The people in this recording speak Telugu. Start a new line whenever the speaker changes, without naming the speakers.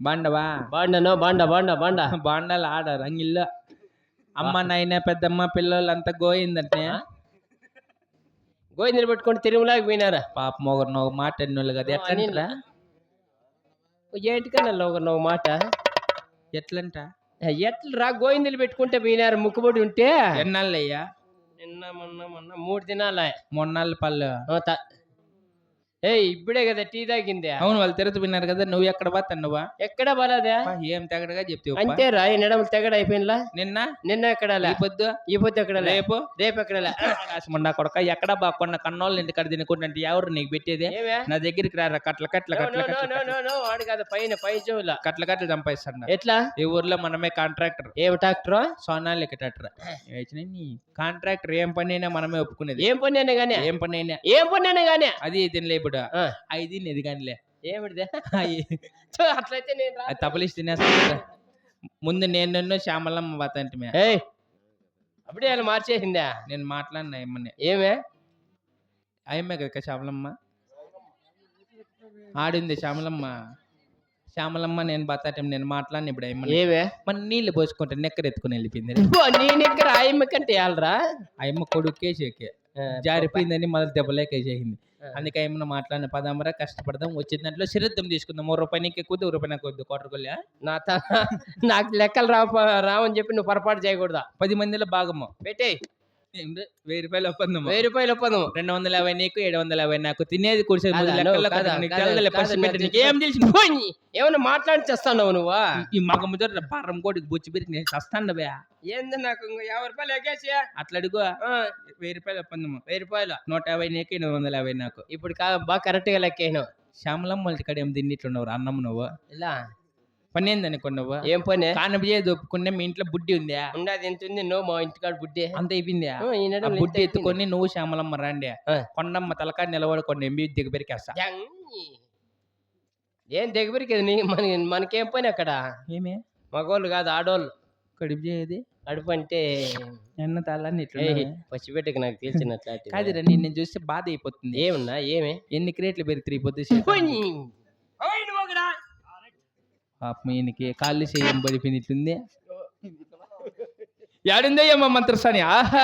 బాండవా
బాండనో బాండ బాండ బాండ.
బాండాలు ఆడారు అంగిల్లో అమ్మ నాయన పెద్దమ్మ పిల్లలు అంతా గోయిందంటే
గోయి నిలబెట్టుకుంటే తిరుమలకి పోయినారా?
పాపం ఒకరిని ఒక మాట అన్నోళ్ళు కదా ఎట్లంటరా?
ఏంటికన్నా ఒక నువ్వు మాట?
ఎట్లంట?
ఎట్లా రా గోయిందలు పెట్టుకుంటే పోయినారు ముక్కుబడి ఉంటే.
ఎన్నాళ్ళయ్యా?
నిన్న మొన్న మొన్న మూడు దినాలే.
మొన్నాళ్ళ పళ్ళు.
ఏ ఇప్పుడే కదా టీ తాగింది.
అవును వాళ్ళు తిరుగు విన్నారు కదా నువ్వు ఎక్కడ పోతా నువ్వా
ఎక్కడ బలాదే
ఏం తెగడగా చెప్తావు
అంతే రా నడమలు తెగడ అయిపోయినలా?
నిన్న?
నిన్న ఎక్కడ
పొద్దు?
ఈ పొద్దు ఎక్కడ
రేపు?
రేపు ఎక్కడ
ఆకాశముండా కొడక ఎక్కడ బాకుండా కన్నోళ్ళ ఇంటి కడ తినుకుంటే ఎవరు నీకు పెట్టేది? నా దగ్గరికి రారా కట్ల కట్ల కట్ల
వాడు కాదు పైన పై చెవుల.
కట్ల కట్ల చంపేస్తాడు
ఎట్లా?
ఈ ఊర్లో మనమే కాంట్రాక్టర్.
ఏం ట్రాక్టర్?
సోనాలిక ట్రాక్టర్. కాంట్రాక్టర్ ఏం పని అయినా మనమే ఒప్పుకునేది.
ఏం పని అయినా గానీ?
ఏం పని అయినా?
ఏం పని అయినా గానీ?
అది ఇది
ఆ,
అది ఇది కానిలే.
ఏమిటిదే? అట్లయితే నేను
తపలిసి తినేస్తా. ముందు నేను నిన్ను శ్యామలమ్మ బతంటే
ఏయ్! అప్పుడే వాళ్ళు మార్చేసిందా?
నేను మాట్లాడినా ఏమని
ఏమే?
అయ్యమ్మే కదా శ్యామలమ్మ? ఆడింది శ్యామలమ్మ. శ్యామలమ్మ నేను బతాటం నేను మాట్లాడిన ఇప్పుడు అయ్యమ్మని.
ఏమే?
మన నీళ్ళు పోసుకుంటే నెక్కర ఎత్తుకుని వెళ్ళిపోయింది
నీ నిక్కర ఆయమ్మ కంటే వాళ్ళరా
అయ్యమ్మ కొడుకే చేకే. జారిపోయిందని మళ్ళీ దెబ్బలేకేసేసింది అందుకే ఏమన్నా మాట్లాడిన పదామరా కష్టపడదాం వచ్చిన దాంట్లో శ్రద్ధం తీసుకుందాం. ఓ రూపాయి నీకు ఎక్కువ ఓ రూపాయి నాకు వద్దు కోటర్ కొల్లా
నా త- నాకు లెక్కలు రావు రావని చెప్పి నువ్వు పొరపాటు చేయకూడదా?
పది మందిలో భాగము.
పెట్టే
ఏంది? వెయ్యి రూపాయలు ఒప్పందము.
వెయ్యి రూపాయలు ఒప్పందం
రెండు వందల యాభై నీకు. ఏడు వందల యాభై నాకు తినేది కూర్చొని
కాదా, కాదా, కాదా, కాదా, తెలుసు. ఏమన్నా మాట్లాడి చేస్తావు నువ్వు?
ఈ మగ ముద్ర పారం కోటికి బుచ్చి పెరిగి నేను చస్తాను బే.
ఏంది నాకు యాభై రూపాయలు ఎగేసి?
అట్లా అడుగు.
ఆ,
వెయ్యి రూపాయలు ఒప్పందము.
వెయ్యి రూపాయలు.
నూట యాభై నీకు ఎనిమిది వందల యాభై నాకు.
ఇప్పుడు కా బాగా కరెక్ట్గా లెక్కేను
శ్యామలమ్మ వాళ్ళ కాడ ఏం తిన్నిట్లున్నావు అన్నం నువ్వు?
ఇలా?
పని ఏంది అనుకున్నావు
ఏం పని
కానపు చేసి మీ ఇంట్లో బుడ్డి ఉందా?
ఉండదు ఎంత ఉంది? నువ్వు మా ఇంటికాడ బుడ్డి.
అంత అయిపోయిందా? బుడ్డి. ఎత్తుకొని నువ్వు శ్యామలమ్మ రండి. కొండమ్మ తలకాడ నిలబడి కొన్ని ఎంబీ దిగబెరికేస్తా.
ఏం దగ్గరికి నీ మన మనకేం పని అక్కడ?
ఏమే?
మగోళ్ళు కాదు ఆడోళ్ళు.
కడుపు చేయది.
కడుపు అంటే
ఎన్న తాళని ఇట్లా
నాకు తెలిసినట్లాంటి
కాదురా నిన్ను చూస్తే బాధ అయిపోతుంది.
ఏమన్నా? ఏమే?
ఎన్ని క్రేట్లు పెరిగి పొద్దు
పోనీ. ఓయ్ నువ్వు ఒకడా.
పాపం ఈయనకి కాళ్ళు చేయం పడిపోయినట్టుంది ఏడుందయ్యమ్మ మంత్రసాని? ఆహా.